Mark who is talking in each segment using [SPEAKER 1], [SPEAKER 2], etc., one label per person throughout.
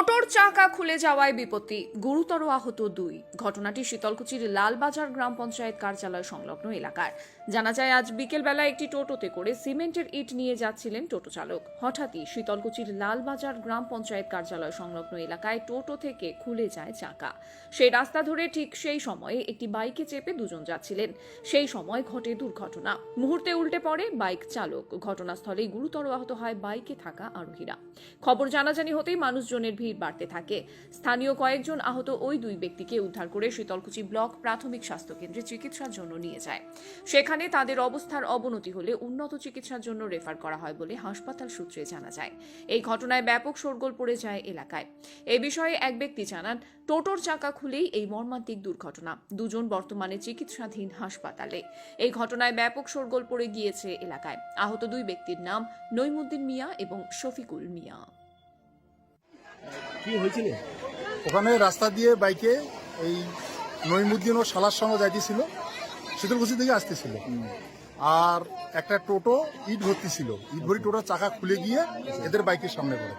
[SPEAKER 1] টোটোর চাকা খুলে যাওয়ায় বিপত্তি, গুরুতর আহত দুই। ঘটনাটি শীতলকুচির লালবাজার গ্রাম পঞ্চায়েত কার্যালয় সংলগ্ন এলাকার। জানা যায়, আজ বিকেলবেলা একটি টোটোতে করে সিমেন্টের ইট নিয়ে যাচ্ছিলেন টোটো চালক। হঠাৎই শীতলকুচির লালবাজার গ্রাম পঞ্চায়েত কার্যালয় সংলগ্ন এলাকায় টোটো থেকে খুলে যায় চাকা। সেই রাস্তা ধরে ঠিক সেই সময়ে একটি বাইকে চেপে দুজন যাচ্ছিলেন। সেই সময় ঘটে দুর্ঘটনা। মুহূর্তে উল্টে পড়ে বাইক চালক। ঘটনাস্থলেই গুরুতর আহত হয় বাইকে থাকা আরোহীরা। খবর জানাজানি হতেই মানুষজনের ভিড় বাড়তে থাকে। স্থানীয় কয়েকজন আহত ওই দুই ব্যক্তিকে উদ্ধার করে শীতলকুচি ব্লক প্রাথমিক স্বাস্থ্যকেন্দ্রে চিকিৎসার জন্য নিয়ে যায়। সেখানে তাদের অবস্থার অবনতি হলে উন্নত চিকিৎসার জন্য রেফার করা হয় বলে হাসপাতাল সূত্রে জানা যায়। এই ঘটনায় ব্যাপক শোরগোল পড়ে যায় এলাকায়। এ বিষয়ে এক ব্যক্তি জানান, টোটোর চাকা খুলেই এই মর্মান্তিক দুর্ঘটনা। দুজন বর্তমানে চিকিৎসাধীন হাসপাতালে। এই ঘটনায় ব্যাপক শোরগোল পড়ে গিয়েছে এলাকায়। আহত দুই ব্যক্তির নাম নৈমুদ্দিন মিয়া এবং শফিকুল মিয়া।
[SPEAKER 2] কি হয়েছিল?
[SPEAKER 3] ওখানে রাস্তা দিয়ে বাইকে এই নইমুদ্দিন ও শালার সঙ্গে যাইতেছিল শীতলকুচি থেকে আসতেছিল। আর একটা টোটো ইট ভর্তি ছিল। ইট ভরি টোটোর চাকা খুলে গিয়ে এদের বাইকের সামনে পড়ে।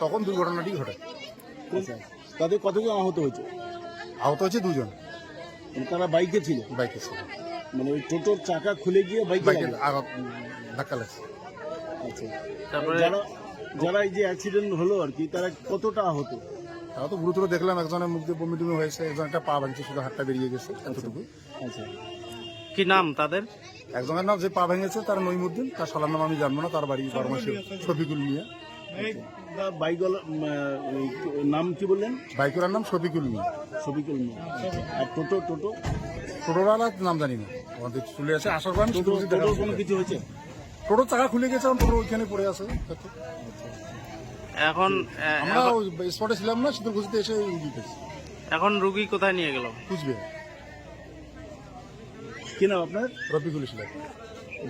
[SPEAKER 3] তখন দুর্ঘটনাটি ঘটে।
[SPEAKER 2] আচ্ছা। তাদের কতজন আহত হয়েছে?
[SPEAKER 3] আহত হয়েছে দুজন।
[SPEAKER 2] মানে তারা বাইকে ছিল?
[SPEAKER 3] বাইকে ছিল।
[SPEAKER 2] মানে ওই টোটোর চাকা খুলে গিয়ে বাইকে
[SPEAKER 3] ধাক্কা লাগছে।
[SPEAKER 2] আচ্ছা।
[SPEAKER 4] তারপরে
[SPEAKER 2] যারা এই যে অ্যাক্সিডেন্ট হলো আর কি তারা কতটা আহত?
[SPEAKER 3] তারা তো গুরুতর দেখলাম একজনের মুখ দিয়ে বমি টমি হয়েছে একজন একটা পা ভেঙেছে শুধু হাতটা বেরিয়ে গেছে এতটুকু।
[SPEAKER 2] আচ্ছা।
[SPEAKER 4] কি নাম তাদের?
[SPEAKER 3] একজনের নাম যে পা ভেঙেছে তার নইমুদ্দিন তার শালার নাম আমি জানব না তার বাড়ি বারমাসে শফিকুল মিয়া।
[SPEAKER 2] বাইক নাম কি বললেন?
[SPEAKER 3] বাইকের নাম শফিকুল মিয়া।
[SPEAKER 2] ছবিকুল আর টোটো টোটো?
[SPEAKER 3] টোটোওয়ালার নাম জানি না। আমাদের চলে আসে আসার পর
[SPEAKER 2] কোনো কিছু হয়েছে?
[SPEAKER 3] টোটোর চাকা খুলে গেছে এখন টোটো ওইখানে পড়ে আছে।
[SPEAKER 4] এখন
[SPEAKER 3] আমরা স্পটে ছিলাম না শীতলকুচিতে এসে দিতেছি
[SPEAKER 4] এখন রুগী কোথায় নিয়ে গেল?
[SPEAKER 3] কুচবে
[SPEAKER 2] কি নাম আপনার?
[SPEAKER 3] রফিকুল ইসলাম।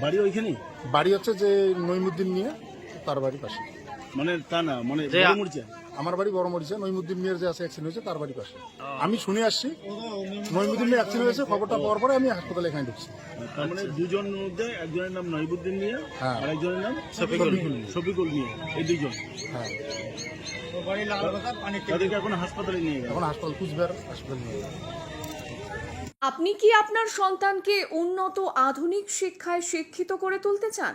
[SPEAKER 2] বাড়ি ওইখানেই
[SPEAKER 3] বাড়ি হচ্ছে যে নইমুদ্দিন নিয়ে তার বাড়ি পাশে।
[SPEAKER 2] মানে তা না মানে
[SPEAKER 4] যে-
[SPEAKER 2] বড় মরিচা
[SPEAKER 3] আমার বাড়ি বড় মরিচা নইমুদ্দিন মিয়ার যে আছে অ্যাক্সিডেন্ট হয়েছে তার বাড়ি পাশে আমি শুনে আসছি নইমুদ্দিন মিয়া অ্যাক্সিডেন্ট হয়েছে খবরটা পাওয়ার পরে আমি হাসপাতালে এখানে ঢুকছি।
[SPEAKER 2] তার মানে দুজনের মধ্যে একজনের নাম নহিবুদ্দিন নিয়ে
[SPEAKER 3] হ্যাঁ।
[SPEAKER 2] আর একজনের নাম
[SPEAKER 4] শফিকুল।
[SPEAKER 2] শফিকুল নিয়ে এই দুজন
[SPEAKER 3] হ্যাঁ।
[SPEAKER 2] এখন হাসপাতালে নিয়ে
[SPEAKER 3] এখন হাসপাতাল কুচবিহার হাসপাতাল নিয়ে
[SPEAKER 1] আপনি কি আপনার সন্তানকে উন্নত আধুনিক শিক্ষায় শিক্ষিত করে তুলতে চান?